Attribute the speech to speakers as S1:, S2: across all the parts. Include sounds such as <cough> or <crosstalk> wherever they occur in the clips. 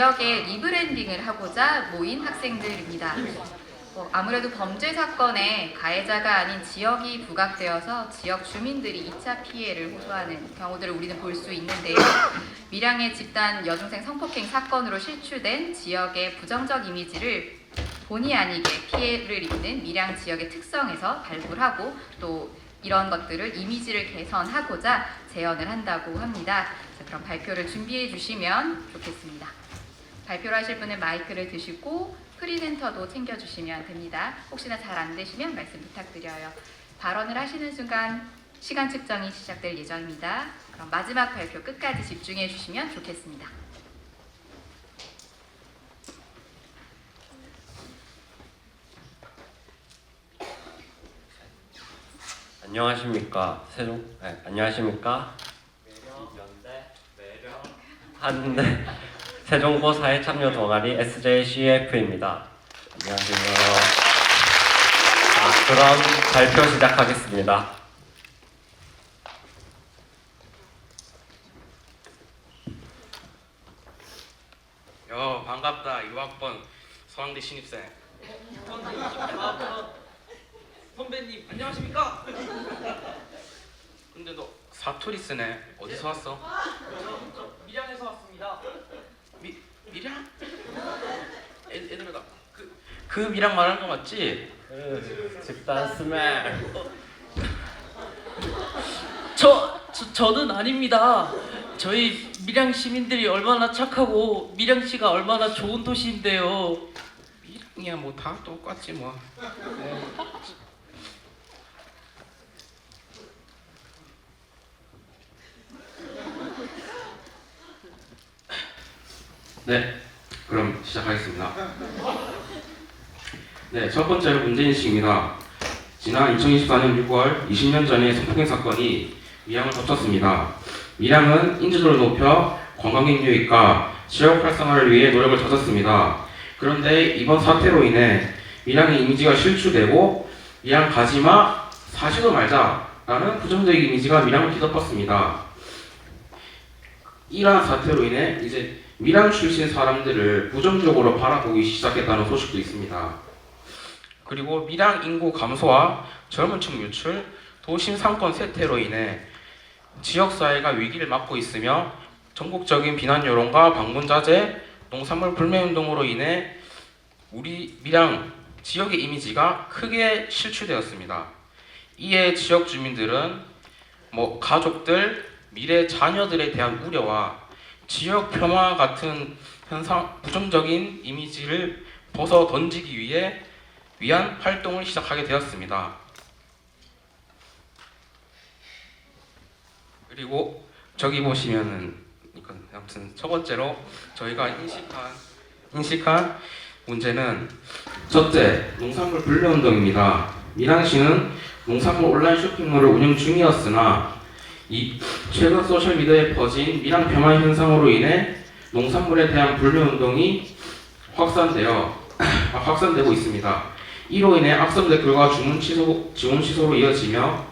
S1: 지역의 리브랜딩을 하고자 모인 학생들입니다. 어, 아무래도 범죄 사건에 가해자가 아닌 지역이 부각되어서 지역 주민들이 2차 피해를 호소하는 경우들을 우리는 볼 수 있는데요. 밀양의 집단 여중생 성폭행 사건으로 실추된 지역의 부정적 이미지를 본의 아니게 피해를 입는 밀양 지역의 특성에서 발굴하고 또 이런 것들을 이미지를 개선하고자 재현을 한다고 합니다. 자, 그럼 발표를 준비해 주시면 좋겠습니다. 발표를 하실 분은 마이크를 드시고 프리젠터도 챙겨주시면 됩니다. 혹시나 잘 안 되시면 말씀 부탁드려요. 발언을 하시는 순간 시간 측정이 시작될 예정입니다. 그럼 마지막 발표 끝까지 집중해 주시면 좋겠습니다.
S2: 안녕하십니까 세종 네, 안녕하십니까 연대 매력 한대 세종고 사회 참여 동아리 SJCF입니다. 안녕하세요. 자, 그럼 발표 시작하겠습니다.
S3: 여 반갑다 6학번 서강대 신입생
S4: 선배님 안녕하십니까?
S3: 근데 너 사투리 쓰네 어디서 왔어?
S4: 저 밀양에서 왔습니다.
S3: 미, 미량? 애, 애들아 그, 그 미량 말하는 거 맞지?
S2: 그, 집단 스멜
S4: 저, 저 저는 아닙니다. 저희 밀양 시민들이 얼마나 착하고 밀양 시가 얼마나 좋은 도시인데요.
S3: 미량이야 뭐 다 똑같지 뭐 네, 그럼 시작하겠습니다. 네, 첫 번째로 문제인식입니다. 지난 2024년 6월 20년 전의 성폭행 사건이 밀양을 덮쳤습니다. 밀양은 인지도를 높여 관광객 유입과 지역 활성화를 위해 노력을 다졌습니다. 그런데 이번 사태로 인해 밀양의 이미지가 실추되고 밀양 가지마 사지도 말자라는 부정적인 이미지가 밀양을 뒤덮었습니다. 이러한 사태로 인해 이제 밀양 출신 사람들을 부정적으로 바라보기 시작했다는 소식도 있습니다. 그리고 밀양 인구 감소와 젊은 층 유출, 도심 상권 쇠퇴로 인해 지역 사회가 위기를 맞고 있으며 전국적인 비난 여론과 방문 자제, 농산물 불매 운동으로 인해 우리 밀양 지역의 이미지가 크게 실추되었습니다. 이에 지역 주민들은 뭐 가족들, 미래 자녀들에 대한 우려와 지역 폄하 같은 현상 부정적인 이미지를 벗어 던지기 위해 위한 활동을 시작하게 되었습니다. 그리고 저기 보시면은 아무튼 첫 번째로 저희가 인식한 인식한 문제는 첫째 농산물 분류 운동입니다. 밀양시는 농산물 온라인 쇼핑몰을 운영 중이었으나 이 최근 소셜 미디어에 퍼진 밀양 폄하 현상으로 인해 농산물에 대한 분류 운동이 확산되어 <clears throat> 확산되고 있습니다. 이로 인해 악성 댓글과 주문 취소 지원 취소로 이어지며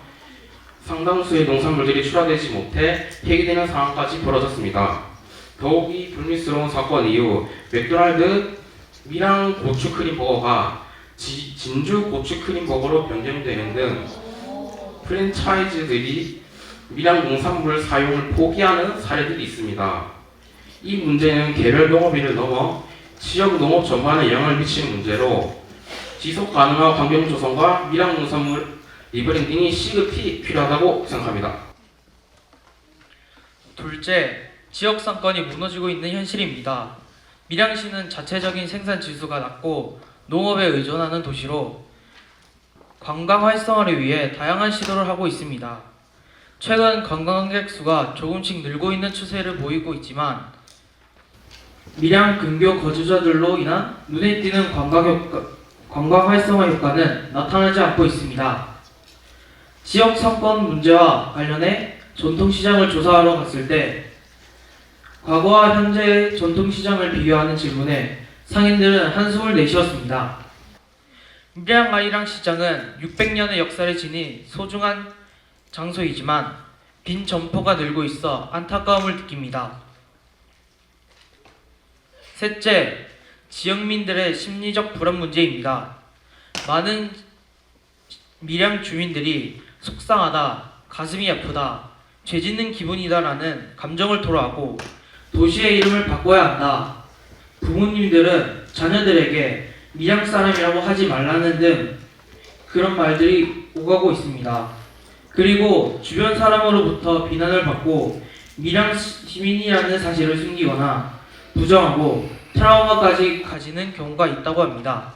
S3: 상당수의 농산물들이 출하되지 못해 폐기되는 상황까지 벌어졌습니다. 더욱 이 불미스러운 사건 이후 맥도날드 밀양 고추 크림 버거가 지- 진주 고추 크림 버거로 변경되는 등 프랜차이즈들이 밀양 농산물 사용을 포기하는 사례들이 있습니다. 이 문제는 개별 농업인을 넘어 지역 농업 전반에 영향을 미치는 문제로 지속 가능한 환경 조성과 밀양 농산물 리브랜딩이 시급히 필요하다고 생각합니다.
S4: 둘째, 지역 상권이 무너지고 있는 현실입니다. 밀양시는 자체적인 생산 지수가 낮고 농업에 의존하는 도시로 관광 활성화를 위해 다양한 시도를 하고 있습니다. 최근 관광객 수가 조금씩 늘고 있는 추세를 보이고 있지만 밀양 근교 거주자들로 인한 눈에 띄는 관광 효과, 관광 활성화 효과는 나타나지 않고 있습니다. 지역 상권 문제와 관련해 전통시장을 조사하러 갔을 때 과거와 현재의 전통시장을 비교하는 질문에 상인들은 한숨을 내쉬었습니다. 밀양 아이랑 시장은 600년의 역사를 지닌 소중한 장소이지만 빈 점포가 늘고 있어 안타까움을 느낍니다. 셋째, 지역민들의 심리적 불안 문제입니다. 많은 밀양 주민들이 속상하다, 가슴이 아프다, 죄 짓는 기분이다라는 감정을 토로하고 도시의 이름을 바꿔야 한다. 부모님들은 자녀들에게 밀양 사람이라고 하지 말라는 등 그런 말들이 오가고 있습니다. 그리고 주변 사람으로부터 비난을 받고 밀양 시민이라는 사실을 숨기거나 부정하고 트라우마까지 가지는 경우가 있다고 합니다.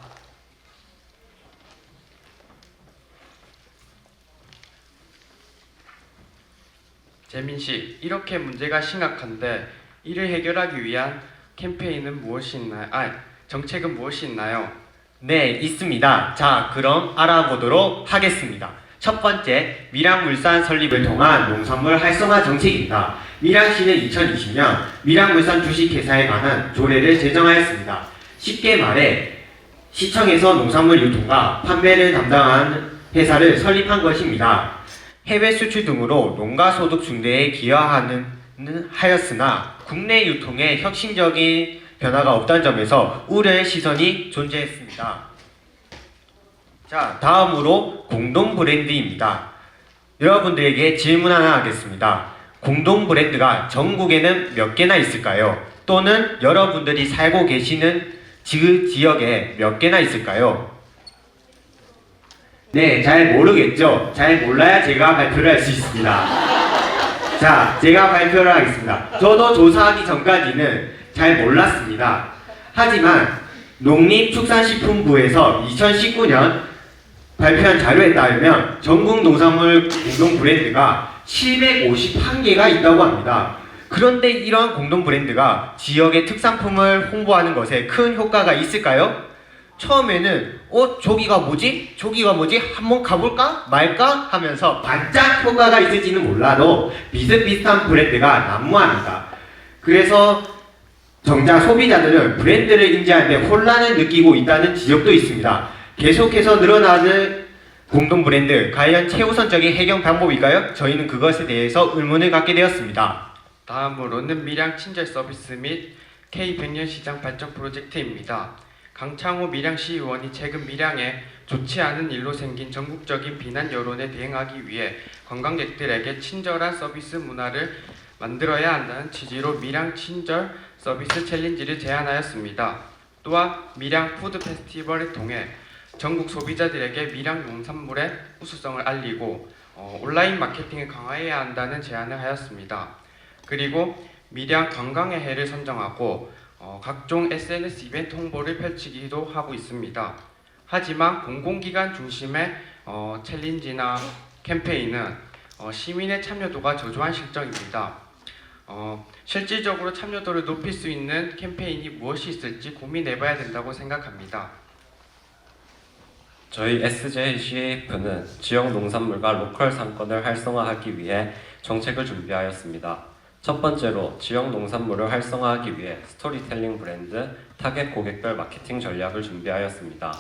S5: 재민 씨, 이렇게 문제가 심각한데 이를 해결하기 위한 캠페인은 무엇이 있나요? 아, 정책은 무엇이 있나요?
S6: 네, 있습니다. 자, 그럼 알아보도록 하겠습니다. 첫 번째, 밀양물산 설립을 통한 농산물 활성화 정책입니다. 밀양시는 2020년 밀양물산 주식회사에 관한 조례를 제정하였습니다. 쉽게 말해, 시청에서 농산물 유통과 판매를 담당하는 회사를 설립한 것입니다. 해외 수출 등으로 농가 소득 증대에 기여하는 하였으나 국내 유통에 혁신적인 변화가 없다는 점에서 우려의 시선이 존재했습니다. 자, 다음으로 공동 브랜드입니다. 여러분들에게 질문 하나 하겠습니다. 공동 브랜드가 전국에는 몇 개나 있을까요? 또는 여러분들이 살고 계시는 지, 지역에 몇 개나 있을까요? 네, 잘 모르겠죠? 잘 몰라야 제가 발표를 할 수 있습니다. 자, 제가 발표를 하겠습니다. 저도 조사하기 전까지는 잘 몰랐습니다. 하지만 농림축산식품부에서 2019년 발표한 자료에 따르면 전국 농산물 공동 브랜드가 751개가 있다고 합니다. 그런데 이러한 공동 브랜드가 지역의 특산품을 홍보하는 것에 큰 효과가 있을까요? 처음에는 어 저기가 뭐지? 저기가 뭐지? 한번 가볼까 말까 하면서 반짝 효과가 있을지는 몰라도 비슷비슷한 브랜드가 난무합니다. 그래서 정작 소비자들은 브랜드를 인지하는데 혼란을 느끼고 있다는 지적도 있습니다. 계속해서 늘어나는 공동 브랜드 과연 최우선적인 해결 방법일까요? 저희는 그것에 대해서 의문을 갖게 되었습니다.
S5: 다음으로는 밀양 친절 서비스 및 K100년 시장 발전 프로젝트입니다. 강창호 밀양시 의원이 최근 밀양에 좋지 않은 일로 생긴 전국적인 비난 여론에 대응하기 위해 관광객들에게 친절한 서비스 문화를 만들어야 한다는 취지로 밀양 친절 서비스 챌린지를 제안하였습니다. 또한 밀양 푸드 페스티벌을 통해 전국 소비자들에게 밀양 농산물의 우수성을 알리고 어, 온라인 마케팅을 강화해야 한다는 제안을 하였습니다. 그리고 밀양 관광의 해를 선정하고 어, 각종 SNS 이벤트 홍보를 펼치기도 하고 있습니다. 하지만 공공기관 중심의 어, 챌린지나 캠페인은 어, 시민의 참여도가 저조한 실정입니다. 어, 실질적으로 참여도를 높일 수 있는 캠페인이 무엇이 있을지 고민해봐야 된다고 생각합니다.
S2: 저희 SJCF는 지역 농산물과 로컬 상권을 활성화하기 위해 정책을 준비하였습니다. 첫 번째로 지역 농산물을 활성화하기 위해 스토리텔링 브랜드, 타겟 고객별 마케팅 전략을 준비하였습니다.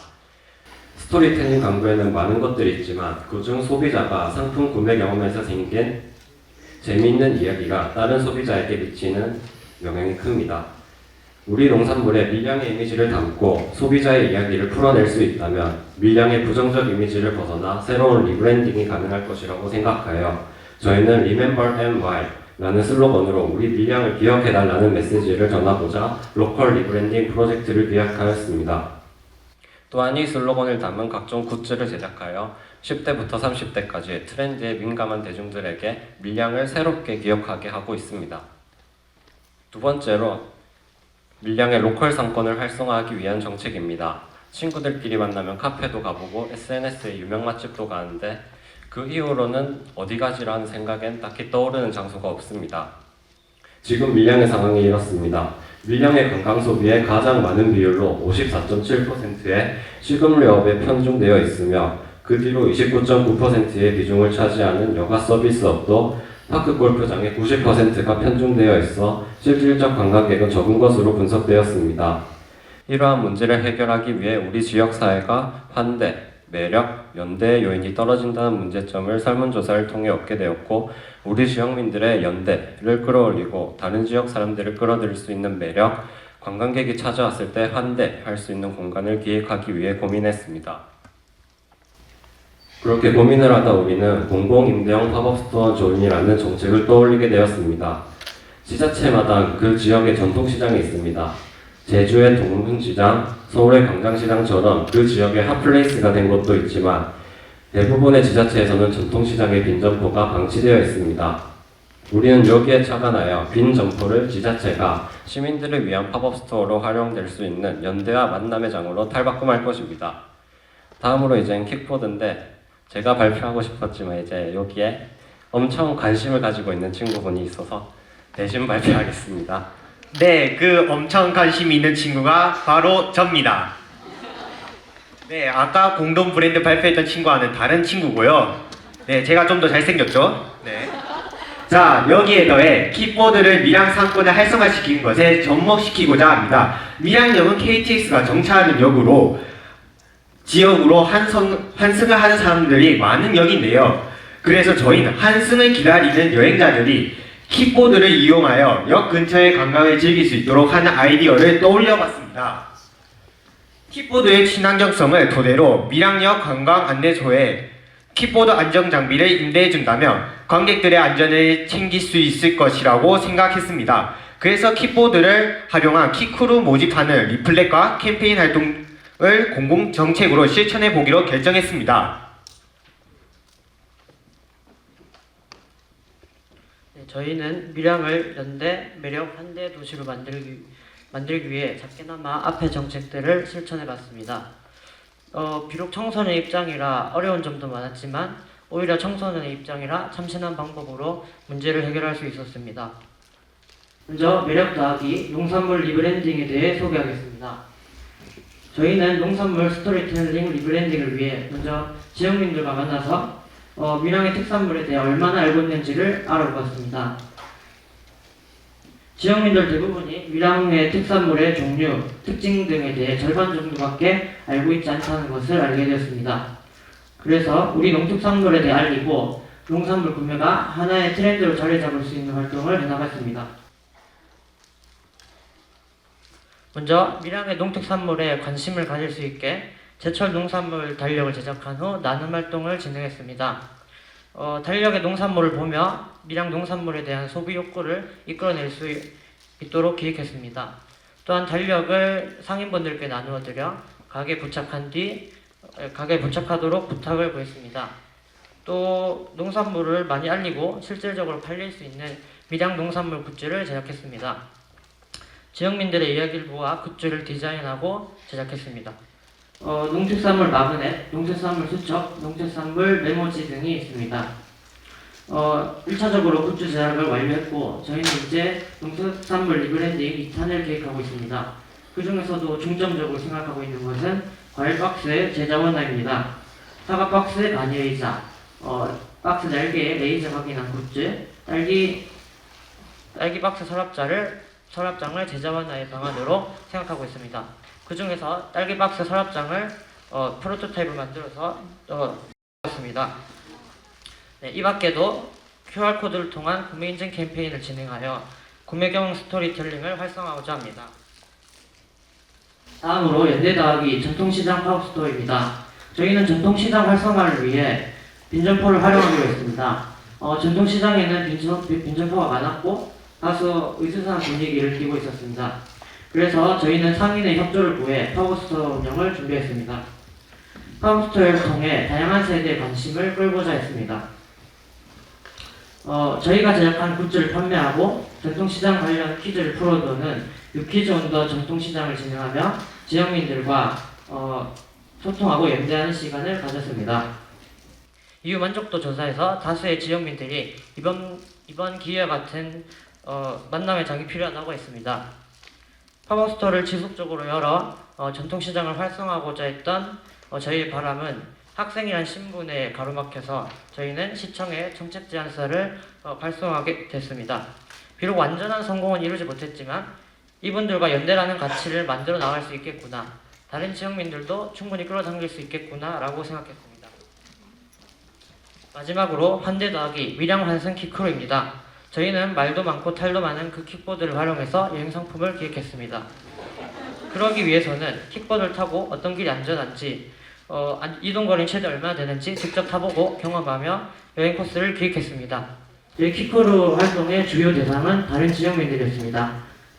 S2: 스토리텔링 강구에는 많은 것들이 있지만 그중 소비자가 상품 구매 경험에서 생긴 재미있는 이야기가 다른 소비자에게 미치는 영향이 큽니다. 우리 농산물의 밀양의 이미지를 담고 소비자의 이야기를 풀어낼 수 있다면 밀양의 부정적 이미지를 벗어나 새로운 리브랜딩이 가능할 것이라고 생각하여 저희는 Remember NY 라는 슬로건으로 우리 밀양을 기억해달라는 메시지를 전하고자 로컬 리브랜딩 프로젝트를 기획하였습니다. 또한 이 슬로건을 담은 각종 굿즈를 제작하여 10대부터 30대까지 트렌드에 민감한 대중들에게 밀양을 새롭게 기억하게 하고 있습니다. 두 번째로 밀양의 로컬 상권을 활성화하기 위한 정책입니다. 친구들끼리 만나면 카페도 가보고 SNS에 유명 맛집도 가는데 그 이후로는 어디 가지라는 생각엔 딱히 떠오르는 장소가 없습니다. 지금 밀양의 상황이 이렇습니다. 밀양의 관광 소비의 가장 많은 비율로 54.7%의 식음료업에 편중되어 있으며 그 뒤로 29.9%의 비중을 차지하는 여가 서비스업도 파크 골프장의 90%가 편중되어 있어 실질적 관광객은 적은 것으로 분석되었습니다. 이러한 문제를 해결하기 위해 우리 지역 사회가 환대, 매력, 연대의 요인이 떨어진다는 문제점을 설문조사를 통해 얻게 되었고 우리 지역민들의 연대를 끌어올리고 다른 지역 사람들을 끌어들일 수 있는 매력, 관광객이 찾아왔을 때 환대할 수 있는 공간을 기획하기 위해 고민했습니다. 그렇게 고민을 하다 우리는 공공임대형 팝업스토어 존이라는 정책을 떠올리게 되었습니다. 지자체마다 그 지역의 전통시장이 있습니다. 제주의 동문시장, 서울의 광장시장처럼 그 지역의 핫플레이스가 된 곳도 있지만 대부분의 지자체에서는 전통시장의 빈 점포가 방치되어 있습니다. 우리는 여기에 착안하여 빈 점포를 지자체가 시민들을 위한 팝업 스토어로 활용될 수 있는 연대와 만남의 장으로 탈바꿈할 것입니다. 다음으로 이제는 킥보드인데 제가 발표하고 싶었지만 이제 여기에 엄청 관심을 가지고 있는 친구분이 있어서 대신 발표하겠습니다.
S6: 네, 그 엄청 관심 있는 친구가 바로 접니다. 네, 아까 공동 브랜드 발표했던 친구와는 다른 친구고요. 네, 제가 좀 더 잘생겼죠? 네. 자, 여기에 더해 킥보드를 밀양 상권을 활성화시키는 것에 접목시키고자 합니다. 밀양역은 KTX가 정차하는 역으로 지역으로 한성, 환승을 하는 사람들이 많은 역인데요. 그래서 저희는 한승을 기다리는 여행자들이 킥보드를 이용하여 역 근처의 관광을 즐길 수 있도록 하는 아이디어를 떠올려 봤습니다. 킥보드의 친환경성을 토대로 밀양역 관광 안내소에 킥보드 안정 장비를 임대해 준다면 관객들의 안전을 챙길 수 있을 것이라고 생각했습니다. 그래서 킥보드를 활용한 키크루 모집하는 리플렛과 캠페인 활동을 공공 정책으로 실천해 보기로 결정했습니다.
S7: 네, 저희는 밀양을 연대 매력 환대 도시로 만들기, 만들기 위해 작게나마 앞의 정책들을 실천해 봤습니다. 어, 비록 청소년 입장이라 어려운 점도 많았지만 오히려 청소년의 입장이라 참신한 방법으로 문제를 해결할 수 있었습니다. 먼저 매력 더하기 농산물 리브랜딩에 대해 소개하겠습니다. 저희는 농산물 스토리텔링 리브랜딩을 위해 먼저 지역민들과 만나서 어, 밀양의 특산물에 대해 얼마나 알고 있는지를 알아보았습니다. 지역민들 대부분이 밀양의 특산물의 종류, 특징 등에 대해 절반 정도밖에 알고 있지 않다는 것을 알게 되었습니다. 그래서 우리 농특산물에 대해 알리고 농산물 구매가 하나의 트렌드로 자리 잡을 수 있는 활동을 해나갔습니다. 먼저 밀양의 농특산물에 관심을 가질 수 있게 제철 농산물 달력을 제작한 후 나눔 활동을 진행했습니다. 어, 달력의 농산물을 보며 밀양 농산물에 대한 소비 욕구를 이끌어낼 수 있도록 기획했습니다. 또한 달력을 상인분들께 나누어 드려 가게 부착한 뒤 어, 가게에 부착하도록 부탁을 구했습니다. 또 농산물을 많이 알리고 실질적으로 팔릴 수 있는 밀양 농산물 굿즈를 제작했습니다. 지역민들의 이야기를 모아 굿즈를 디자인하고 제작했습니다. 어, 농특산물 마그넷, 농특산물 수첩, 농특산물 메모지 등이 있습니다. 어, 1차적으로 굿즈 제작을 완료했고 저희는 이제 농특산물 리브랜딩 2탄을 계획하고 있습니다. 그 중에서도 중점적으로 생각하고 있는 것은 과일 박스의 제작 원화입니다. 사과 박스 바니레이자, 어, 박스 날개에 레이저 확인한 굿즈, 딸기 딸기 박스 서랍자를 서랍장을 제작 원화의 방안으로 생각하고 있습니다. 그 중에서 딸기 박스 서랍장을 어, 프로토타입을 만들어서 어, 습니다 네, 이 밖에도 QR 코드를 통한 구매 인증 캠페인을 진행하여 구매 경험 스토리텔링을 활성화하고자 합니다. 다음으로 연대 더하기 전통시장 파워스토어입니다. 저희는 전통시장 활성화를 위해 빈점포를 활용하기로 했습니다. 어, 전통시장에는 빈점, 빈점포가 많았고 다소 으스스한 분위기를 띠고 있었습니다. 그래서 저희는 상인의 협조를 구해 파워스토어 운영을 준비했습니다. 파워스토어를 통해 다양한 세대의 관심을 끌고자 했습니다. 어, 저희가 제작한 굿즈를 판매하고 전통시장 관련 퀴즈를 풀어두는 유퀴즈 온더 전통시장을 진행하며 지역민들과 어, 소통하고 연대하는 시간을 가졌습니다. 이후 만족도 조사에서 다수의 지역민들이 이번 이번 기회와 같은 어, 만남의 장이 필요하다고 했습니다. 팝업스토어를 지속적으로 열어 어, 전통시장을 활성화하고자 했던 어, 저희의 바람은 학생이란 신분에 가로막혀서 저희는 시청에 정책 제안서를 어, 발송하게 됐습니다. 비록 완전한 성공은 이루지 못했지만 이분들과 연대라는 가치를 만들어 나갈 수 있겠구나. 다른 지역민들도 충분히 끌어당길 수 있겠구나라고 생각했습니다. 마지막으로 환대 더하기 밀양 환승 키크로입니다. 저희는 말도 많고 탈도 많은 그 킥보드를 활용해서 여행 상품을 기획했습니다. 그러기 위해서는 킥보드를 타고 어떤 길이 안전한지 어, 안- 이동 거리는 최대 얼마나 되는지 직접 타보고 경험하며 여행 코스를 기획했습니다. 저희 킥크루 활동의 주요 대상은 다른 지역민들이었습니다.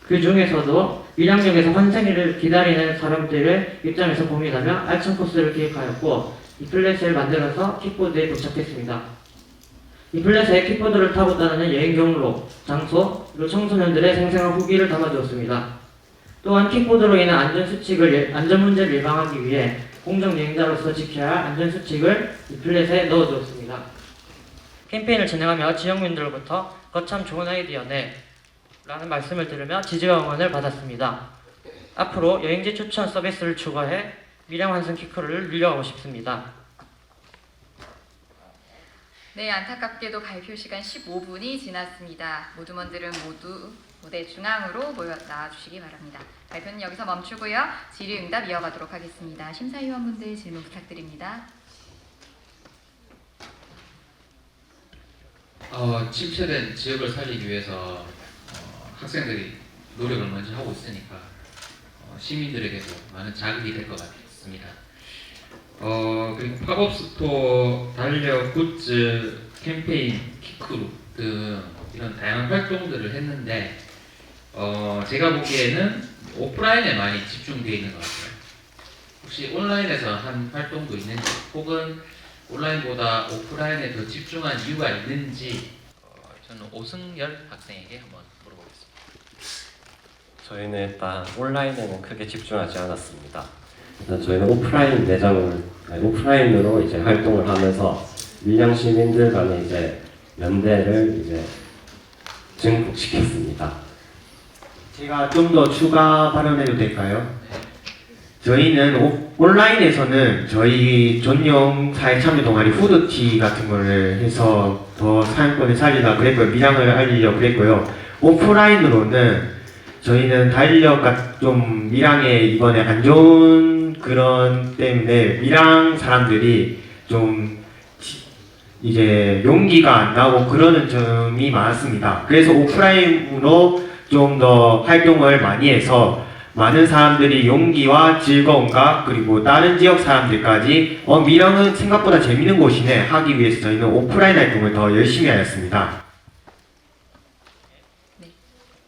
S7: 그 중에서도 밀양역에서 환승일을 기다리는 사람들의 입장에서 고민하며 알찬 코스를 기획하였고 이 플랫을 만들어서 킥보드에 도착했습니다. 이 플랫에 킥보드를 타고 따르는 여행 경로, 장소, 그리고 청소년들의 생생한 후기를 담아두었습니다. 또한 킥보드로 인한 안전 수칙을, 예- 안전 문제를 예방하기 위해 공정 여행자로서 지켜야 할 안전 수칙을 이 플랫에 넣어두었습니다. 캠페인을 진행하며 지역민들로부터 거참 좋은 아이디어네 라는 말씀을 들으며 지지와 응원을 받았습니다. 앞으로 여행지 추천 서비스를 추가해 미량 환승 키크를 늘려가고 싶습니다.
S1: 네, 안타깝게도 발표 시간 15분이 지났습니다. 모두먼들은 모두 무대 중앙으로 모여 나와주시기 바랍니다. 발표는 여기서 멈추고요. 질의응답 이어가도록 하겠습니다. 심사위원분들 질문 부탁드립니다.
S8: 어, 침체된 지역을 살리기 위해서 어, 학생들이 노력을 먼저 하고 있으니까 어, 시민들에게도 많은 자극이 될 것 같습니다. 어, 그리고 팝업 스토어, 달력, 굿즈, 캠페인, 키크루 등 이런 다양한 활동들을 했는데 어, 제가 보기에는 오프라인에 많이 집중되어 있는 것 같아요. 혹시 온라인에서 한 활동도 있는지 혹은 온라인보다 오프라인에 더 집중한 이유가 있는지 어, 저는 오승열 학생에게 한번 물어보겠습니다.
S2: 저희는 일단 온라인에는 크게 집중하지 않았습니다. 일단 저희는 오프라인 매장을 아니, 오프라인으로 이제 활동을 하면서 밀양 시민들 간의 이제 연대를 이제 증폭시켰습니다.
S6: 제가 좀 더 추가 발언해도 될까요? 저희는 오- 온라인에서는 저희 전용 사회 참여 동아리 후드티 같은 거를 해서 더 사용권을 살리려 그랬고요. 미량을 알리려 그랬고요. 오프라인으로는 저희는 달력과 좀 미량에 이번에 안 좋은 그런 때문에 미량 사람들이 좀 지- 이제 용기가 안 나고 그러는 점이 많았습니다. 그래서 오프라인으로 좀 더 활동을 많이 해서 많은 사람들이 용기와 즐거움과 그리고 다른 지역 사람들까지 어 미랑은 생각보다 재밌는 곳이네 하기 위해서 저희는 오프라인 활동을 더 열심히 하였습니다.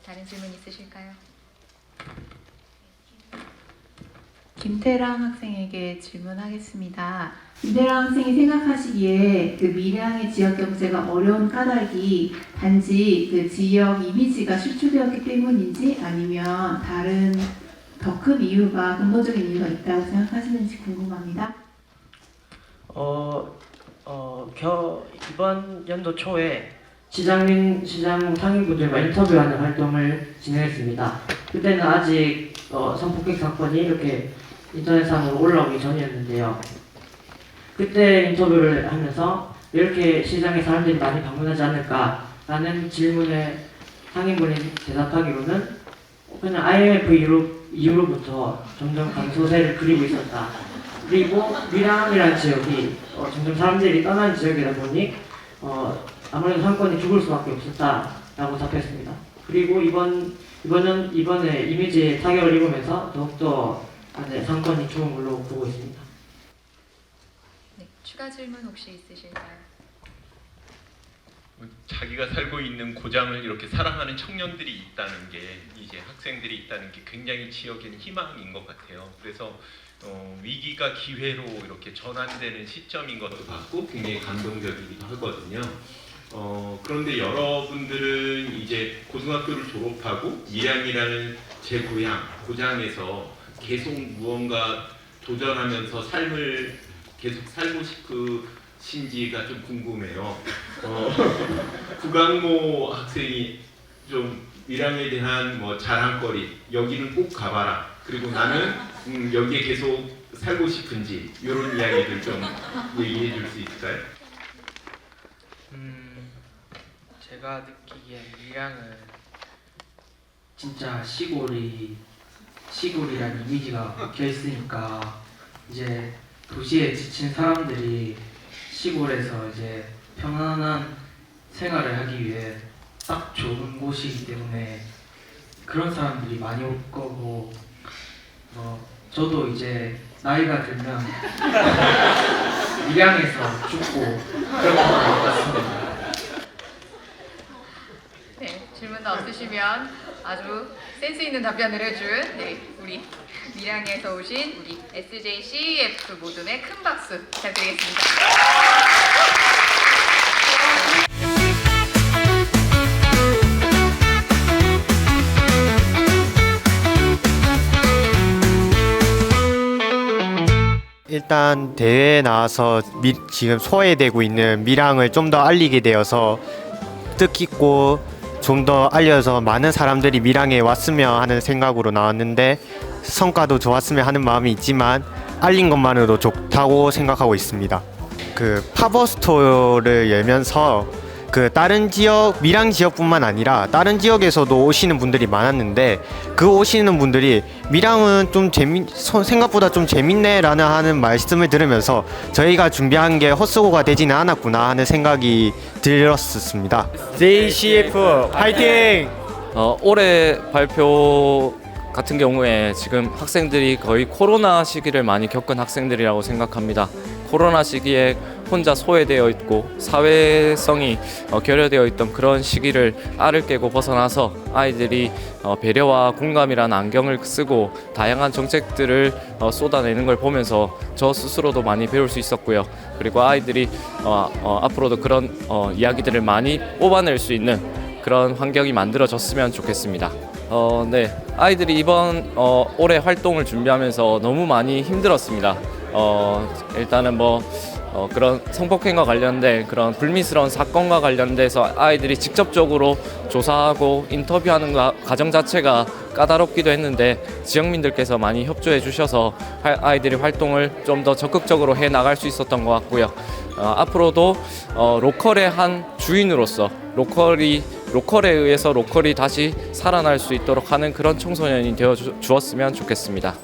S1: 다른 질문 있으실까요?
S9: 김태랑 학생에게 질문하겠습니다. 김태랑 학생이 생각하시기에 그 밀양의 지역 경제가 어려운 까닭이 단지 그 지역 이미지가 실추되었기 때문인지 아니면 다른 더 큰 이유가 근본적인 이유가 있다고 생각하시는지 궁금합니다.
S7: 어, 어, 겨, 이번 연도 초에 시장민, 시장 상인분들과 인터뷰하는 활동을 진행했습니다. 그때는 아직 어, 성폭행 사건이 이렇게 인터넷상으로 올라오기 전이었는데요. 그때 인터뷰를 하면서 왜 이렇게 시장에 사람들이 많이 방문하지 않을까라는 질문에 상인분이 대답하기로는 그냥 IMF 이후로, 이후로부터 점점 감소세를 그리고 있었다. 그리고 미랑이라는 지역이 어, 점점 사람들이 떠나는 지역이다 보니 어, 아무래도 상권이 죽을 수밖에 없었다라고 답했습니다. 그리고 이번 이번은 이번에 이미지에 타격을 입으면서 더욱더 네, 상권이 좋은 걸로 보고 있습니다.
S1: 네, 추가 질문 혹시 있으실까요?
S10: 자기가 살고 있는 고장을 이렇게 사랑하는 청년들이 있다는 게 이제 학생들이 있다는 게 굉장히 지역에는 희망인 것 같아요. 그래서 어, 위기가 기회로 이렇게 전환되는 시점인 것도 같고 굉장히 감동적이기도 하거든요. 어, 그런데 여러분들은 이제 고등학교를 졸업하고 밀양이라는 제 고향 고장에서 계속 무언가 도전하면서 삶을 계속 살고 싶으신지가 좀 궁금해요. 어, <laughs> 구강모 학생이 좀 밀양에 대한 뭐 자랑거리 여기는 꼭 가봐라. 그리고 나는 음, 여기에 계속 살고 싶은지 이런 이야기들 좀 얘기해 줄 수 있을까요?
S4: 음, 제가 느끼기엔 밀양은 진짜 시골이 시골이라는 이미지가 박혀 있으니까 이제 도시에 지친 사람들이 시골에서 이제 편안한 생활을 하기 위해 딱 좋은 곳이기 때문에 그런 사람들이 많이 올 거고 어, 저도 이제 나이가 들면 <laughs> 밀양에서 죽고 그런 것 같습니다.
S1: 네, 질문도 없으시면 아주 센스 있는 답변을 해준 네, 우리 밀양에서 오신 우리 SJ CEF 모둠의 큰 박수 부탁드리겠습니다.
S6: 일단 대회에 나와서 미, 지금 소외되고 있는 밀양을 좀 더 알리게 되어서 뜻깊고 좀 더 알려서 많은 사람들이 밀양에 왔으면 하는 생각으로 나왔는데 성과도 좋았으면 하는 마음이 있지만 알린 것만으로도 좋다고 생각하고 있습니다. 그 팝업 스토어를 열면서 그 다른 지역 밀양 지역뿐만 아니라 다른 지역에서도 오시는 분들이 많았는데 그 오시는 분들이 밀양은 좀 재미 서- 생각보다 좀 재밌네라는 하는 말씀을 들으면서 저희가 준비한 게 헛수고가 되지는 않았구나 하는 생각이 들었습니다. JCF 파이팅!
S11: 어, 올해 발표 같은 경우에 지금 학생들이 거의 코로나 시기를 많이 겪은 학생들이라고 생각합니다. 코로나 시기에 혼자 소외되어 있고 사회성이 어, 결여되어 있던 그런 시기를 알을 깨고 벗어나서 아이들이 어, 배려와 공감이라는 안경을 쓰고 다양한 정책들을 어, 쏟아내는 걸 보면서 저 스스로도 많이 배울 수 있었고요. 그리고 아이들이 어, 어, 앞으로도 그런 어, 이야기들을 많이 뽑아낼 수 있는 그런 환경이 만들어졌으면 좋겠습니다. 어, 네. 아이들이 이번 어, 올해 활동을 준비하면서 너무 많이 힘들었습니다. 어, 일단은 뭐 어, 그런 성폭행과 관련된 그런 불미스러운 사건과 관련돼서 아이들이 직접적으로 조사하고 인터뷰하는 가- 과정 자체가 까다롭기도 했는데 지역민들께서 많이 협조해 주셔서 할- 아이들이 활동을 좀 더 적극적으로 해 나갈 수 있었던 것 같고요. 어, 앞으로도 어, 로컬의 한 주인으로서 로컬이 로컬에 의해서 로컬이 다시 살아날 수 있도록 하는 그런 청소년이 되어 주, 주었으면 좋겠습니다.